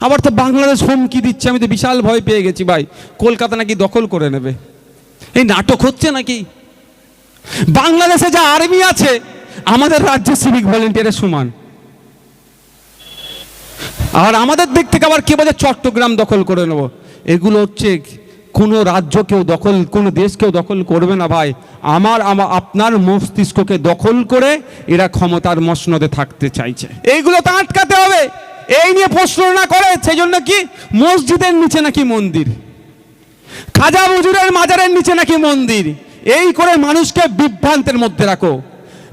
আবার তো বাংলাদেশ হুমকি দিচ্ছে, আমি তো বিশাল ভয় পেয়ে গেছি ভাই। কলকাতা নাকি দখল করে নেবে। এই নাটক হচ্ছে নাকি? বাংলাদেশে যা আর্মি আছে, আমাদের রাজ্যে সিভিক ভলেন্টিয়ারের সমান। আর আমাদের দিক থেকে আবার কে বলে, চট্টগ্রাম দখল করে নেব। এগুলো হচ্ছে কোনো রাজ্য কেউ দখল, কোনো দেশ কেউ দখল করবে না ভাই। আমার আমা- আপনার মস্তিষ্ককে দখল করে এরা ক্ষমতার মসনদে থাকতে চাইছে। এইগুলো তো আটকাতে হবে। এই নিয়ে প্রশ্ন না করে সেই জন্য কি? মসজিদের নিচে নাকি মন্দির? খাজা মজুরের মাজারের নিচে নাকি মন্দির? এই করে মানুষকে বিভ্রান্তের মধ্যে রাখো।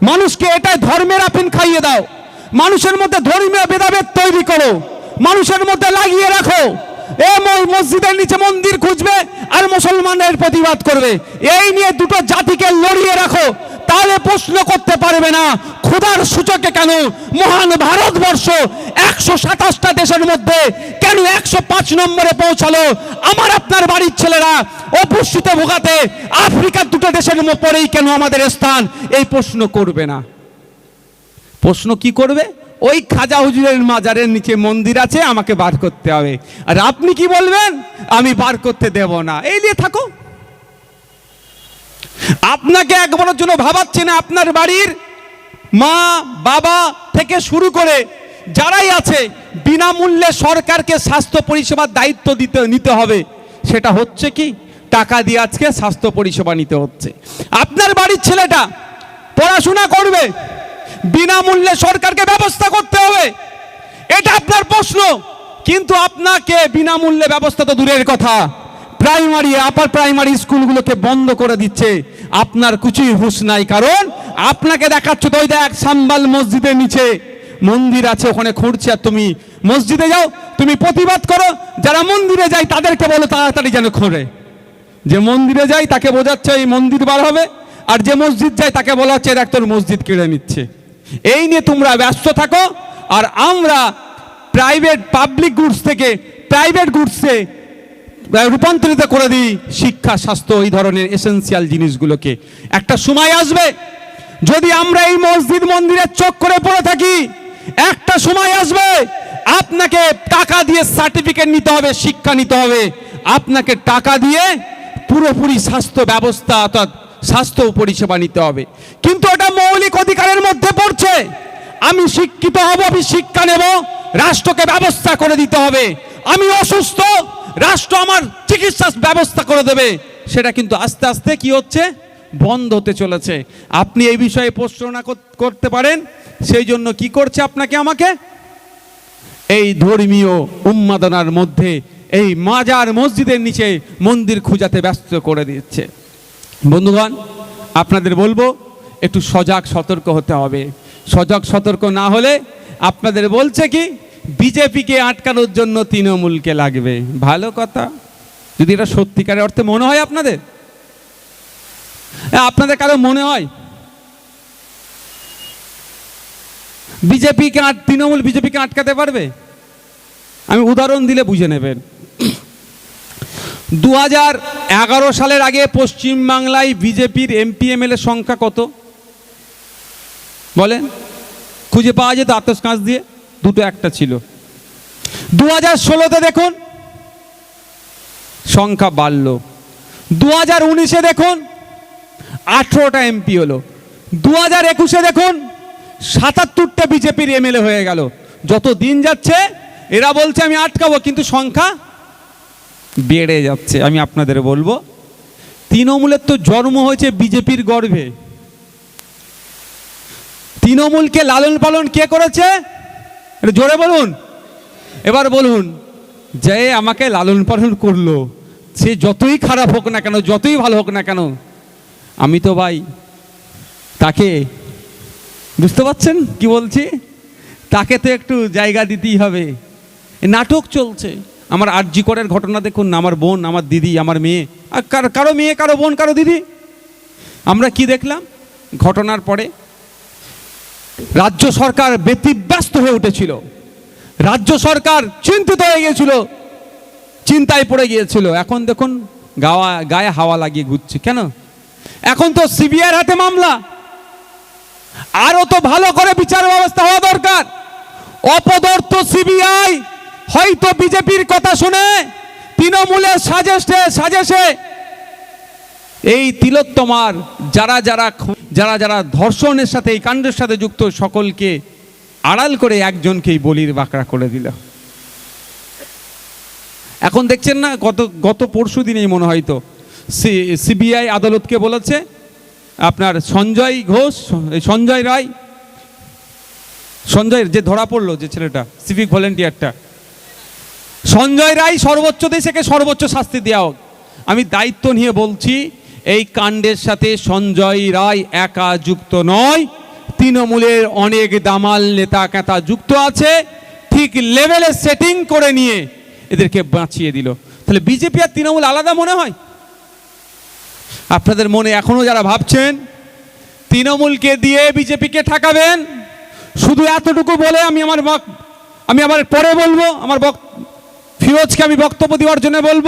মানুষকে এটা ধর্মের আপিন খাইয়ে দাও। মানুষের মধ্যে ধর্মীয় ভেদাভেদ তৈরি করো। মানুষের মধ্যে লাগিয়ে রাখো। এ মসজিদের নিচে মন্দির খুঁজবে আর মুসলমানের প্রতিবাদ করবে। এই নিয়ে দুটো জাতিকে লড়িয়ে রাখো। তাহলে প্রশ্ন করতে পারবে না, ক্ষুধার সূচকে কেন মহান ভারতবর্ষ একশো সাতাশটা দেশের মধ্যে কেন একশো পাঁচ নম্বরে পৌঁছালো? আমার আপনার বাড়ির ছেলেরা অপুষ্টিতে ভোগাতে আফ্রিকার দুটো দেশের পরেই কেন আমাদের স্থান? এই প্রশ্ন করবে না। প্রশ্ন কি করবে? ওই খাজা হুজুরের মাজারের নিচে মন্দির আছে, আমাকে বার করতে হবে। আর আপনি কি বলবেন? আমি বার করতে দেব না। এই নিয়ে থাকো। আপনাকে একবারের জন্য ভাবাচ্ছে না আপনার বাড়ির মা, বাবা থেকে শুরু করে যারাই আছে, বিনামূল্যে সরকারকে স্বাস্থ্য পরিষেবার দায়িত্ব দিতে, নিতে হবে। সেটা হচ্ছে কি? টাকা দিয়ে আজকে স্বাস্থ্য পরিষেবা নিতে হচ্ছে। আপনার বাড়ির ছেলেটা পড়াশোনা করবে, বিনামূল্যে সরকারকে ব্যবস্থা করতে হবে। এটা আপনার প্রশ্ন, কিন্তু আপনাকে বিনামূল্যে ব্যবস্থা তো দূরের কথা। প্রাইমারি, আপার প্রাইমারি স্কুলগুলোকে বন্ধ করে দিচ্ছে। আপনার কিছুই হুঁশ নাই, কারণ আপনাকে দেখাচ্ছ তো ওই দেখ, সাম্বাল মসজিদের নিচে। মন্দির আছে, ওখানে খুঁড়ছে আর তুমি মসজিদে যাও, তুমি প্রতিবাদ করো, যারা মন্দিরে যায় তাদেরকে বলো তাড়াতাড়ি যেন খোঁড়ে যে মন্দিরে যায় তাকে বোঝাচ্ছে এই মন্দির বার হবে, আর যে মসজিদ যায় তাকে বলা হচ্ছে দেখ তোর মসজিদ কেড়ে নিচ্ছে। এই নিয়ে তোমরা ব্যস্ত থাকো, আর আমরা প্রাইভেট পাবলিক গুডস থেকে প্রাইভেট গুডসে রূপান্তরিত করে দিই শিক্ষা, স্বাস্থ্য, এই ধরনের এসেন্সিয়াল জিনিসগুলোকে। একটা সময় আসবে যদি আমরা এই মসজিদ মন্দিরের চোখ করে পড়ে থাকি, একটা সময় আসবে আপনাকে টাকা দিয়ে সার্টিফিকেট নিতে হবে, শিক্ষা নিতে হবে। আপনাকে টাকা দিয়ে পুরোপুরি স্বাস্থ্য ব্যবস্থা, অর্থাৎ স্বাস্থ্য পরিষেবা নিতে হবে। কিন্তু ওটা মৌলিক অধিকারের মধ্যে পড়ছে। আমি শিক্ষিত হব, আমি শিক্ষা নেব, রাষ্ট্রকে ব্যবস্থা করে দিতে হবে। আমি অসুস্থ রাষ্ট্র আমার চিকিৎসা ব্যবস্থা করে দেবে। সেটা কিন্তু আস্তে আস্তে কি হচ্ছে? বন্ধ হতে চলেছে। আপনি এই বিষয়ে প্রশ্ন করতে পারেন। সেই জন্য কি করছে আপনাকে আমাকে? এই ধর্মীয় উন্মাদনার মধ্যে, এই মাজার মসজিদের নিচে মন্দির খুঁজাতে ব্যস্ত করে দিচ্ছে। বন্ধুগণ, আপনাদের বলব, একটু সজাগ সতর্ক হতে হবে। সজাগ সতর্ক না হলে আপনাদের বলছে কি বিজেপিকে আটকানোর জন্য তৃণমূলকে লাগবে। ভালো কথা। যদি এটা সত্যিকারের অর্থে মনে হয় আপনাদের? হ্যাঁ, আপনাদের কারও মনে হয়? বিজেপিকে তৃণমূল বিজেপিকে আটকাতে পারবে? আমি উদাহরণ দিলে বুঝে নেবেন। দু এগারো সালের আগে পশ্চিমবাংলায় বিজেপির এমপি সংখ্যা কত? বলেন। খুঁজে পাওয়া যেত আতস কাঁচ দিয়ে। দুটো একটা ছিল। দু হাজার ষোলোতে দেখুন, সংখ্যা বাড়ল। দু হাজার উনিশে দেখুন, আঠেরোটা এমপি হলো। দু হাজার একুশে দেখুন, সাতাত্তরটা বিজেপির এমএলএ হয়ে গেল। যত দিন যাচ্ছে, এরা বলছে, আমি আটকাবো কিন্তু সংখ্যা বেড়ে যাচ্ছে, আমি আপনাদের বলব। তৃণমূলের তো জন্ম হয়েছে বিজেপির গর্ভে। তৃণমূলকে লালন পালন কে করেছে? একটু জোরে বলুন। এবার বলুন, যে আমাকে লালন পালন করল, সে যতই খারাপ হোক না কেন, যতই ভালো হোক না কেন, আমি তো ভাই তাকে, বুঝতে পারছেন কি বলছি? তাকে তো একটু জায়গা দিতেই হবে। নাটক চলছে। আমার আরজি করের ঘটনা দেখুন না, আমার বোন, আমার দিদি, আমার মেয়ে। আর কারও কারও মেয়ে, কারও বোন, কারও দিদি। আমরা কি দেখলাম? ঘটনার পরে রাজ্য সরকার ব্যতিব্যস্ত হয়ে উঠেছিল। রাজ্য সরকার চিন্তিত হয়ে গিয়েছিল, চিন্তায় পড়ে গিয়েছিল। এখন দেখুন, গাওয়া, গায়ে হাওয়া লাগিয়ে ঘুরছে, কেন? এখন তো সিবিআইয়ের হাতে মামলা। আরও তো ভালো করে বিচার ব্যবস্থা হওয়া দরকার। অপদর্থ সিবিআই হয়তো বিজেপির কথা শুনে তৃণমূলের সাজেস্টে সাজেশে এই তিলোত্তমার যারা যারা যারা যারা ধর্ষণের সাথে, এই কাণ্ডের সাথে যুক্ত, সকলকে আড়াল করে একজনকেই বলির বাঁকড়া করে দিল। এখন দেখছেন না, গত গত পরশু দিনেই মনে হয়তো সিবিআই আদালতকে বলেছে, আপনার সঞ্জয় ঘোষ, সঞ্জয় রায় সঞ্জয় যে ধরা পড়ল যে ছেলেটা, সিভিক ভলেন্টিয়ারটা, সঞ্জয় রায় সর্বোচ্চ দেশেকে সর্বোচ্চ শাস্তি দেওয়া হোক। আমি দায়িত্ব নিয়ে বলছি এই কাণ্ডের সাথে সঞ্জয় রায় একা যুক্ত নয়। তৃণমূলের অনেক দামাল নেতা কেতা যুক্ত আছে। ঠিক লেভেলে সেটিং করে নিয়ে এদেরকে বাঁচিয়ে দিল। তাহলে বিজেপি আর তৃণমূল আলাদা মনে হয়? আপনাদের মনে এখনও যারা ভাবছেন, তৃণমূলকে দিয়ে বিজেপিকে ঠেকাবেন? শুধু এতটুকু বলে আমি আমার আমি আবার পরে বলব, আমার ফিরোজকে আমি বক্তব্য দেওয়ার জন্য বলব।